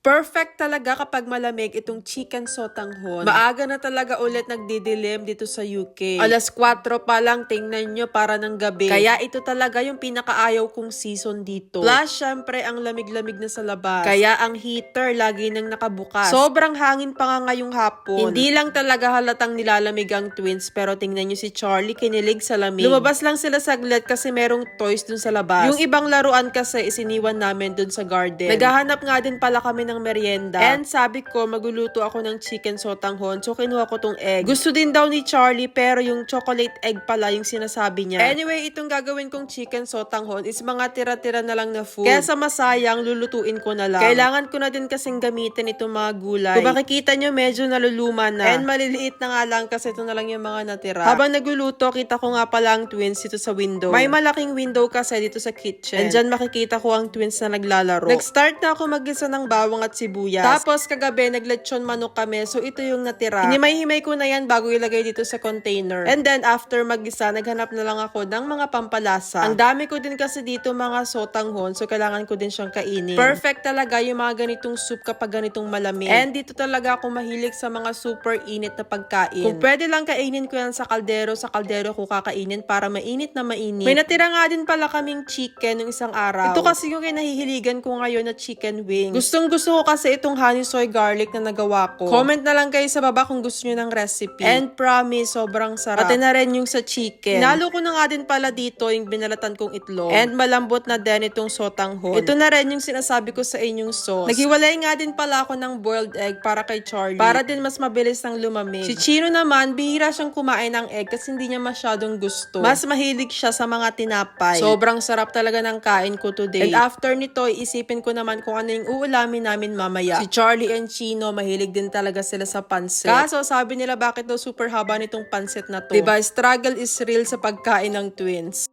Perfect talaga kapag malamig itong chicken sotanghon. Maaga na talaga ulit nagdidilim dito sa UK. Alas 4 pa lang, tingnan nyo para ng gabi. Kaya ito talaga yung pinakaayaw kong season dito. Plus, syempre, ang lamig-lamig na sa labas. Kaya ang heater lagi nang nakabukas. Sobrang hangin pa nga ngayong hapon. Hindi lang talaga halatang nilalamig ang twins, pero tingnan nyo si Charlie kinilig sa lamig. Lumabas lang sila saglit kasi merong toys dun sa labas. Yung ibang laruan kasi isiniwan namin dun sa garden. Naghahanap nga din pala kami ng merienda. And sabi ko, magluluto ako ng chicken sotanghon. So, kinuha ko tong egg. Gusto din daw ni Charlie, pero yung chocolate egg pala yung sinasabi niya. Anyway, itong gagawin kong chicken sotanghon is mga tira-tira na lang na food. Kaya sa masayang, lulutuin ko na lang. Kailangan ko na din kasing gamitin itong mga gulay. Kung makikita nyo, medyo naluluma na. And maliliit na nga lang kasi ito na lang yung mga natira. Habang nagluluto, kita ko nga pala ang twins dito sa window. May malaking window kasi dito sa kitchen. And dyan makikita ko ang twins na naglalaro. Nag-start na ako mag-isa ng bawang at sibuyas. Tapos kagabi, naglechon manok kami. So ito yung natira. Hinimay-himay ko na yan bago ilagay dito sa container. And then after mag-isa, naghanap na lang ako ng mga pampalasa. Ang dami ko din kasi dito mga sotanghon. So kailangan ko din siyang kainin. Perfect talaga yung mga ganitong soup kapag ganitong malamig. And dito talaga ako mahilig sa mga super init na pagkain. Kung pwede lang kainin ko yan sa kaldero, sa kaldero ko kakainin para mainit na mainit. May natira nga din pala kaming chicken ng isang araw. Ito kasi yung kinahihiligan ko ngayon na chicken wings. Gustong gusto ko kasi itong honey soy garlic na nagawa ko. Comment na lang kayo sa baba kung gusto nyo ng recipe. And promise, sobrang sarap. Pati na rin yung sa chicken. Nalo ko na nga din pala dito yung binalatan kong itlog. And malambot na din itong sotanghon. Ito na rin yung sinasabi ko sa inyong sauce. Naghiwalay nga din pala ako ng boiled egg para kay Charlie. Para din mas mabilis ng lumamig. Si Chino naman, bihira siyang kumain ng egg kasi hindi niya masyadong gusto. Mas mahilig siya sa mga tinapay. Sobrang sarap talaga ng kain ko today. And after nito, isipin ko naman kung ano yung uulamin namin mamaya. Si Charlie and Chino, mahilig din talaga sila sa pansit. Kaso sabi nila bakit daw super haba nitong pansit na to. Diba, struggle is real sa pagkain ng twins.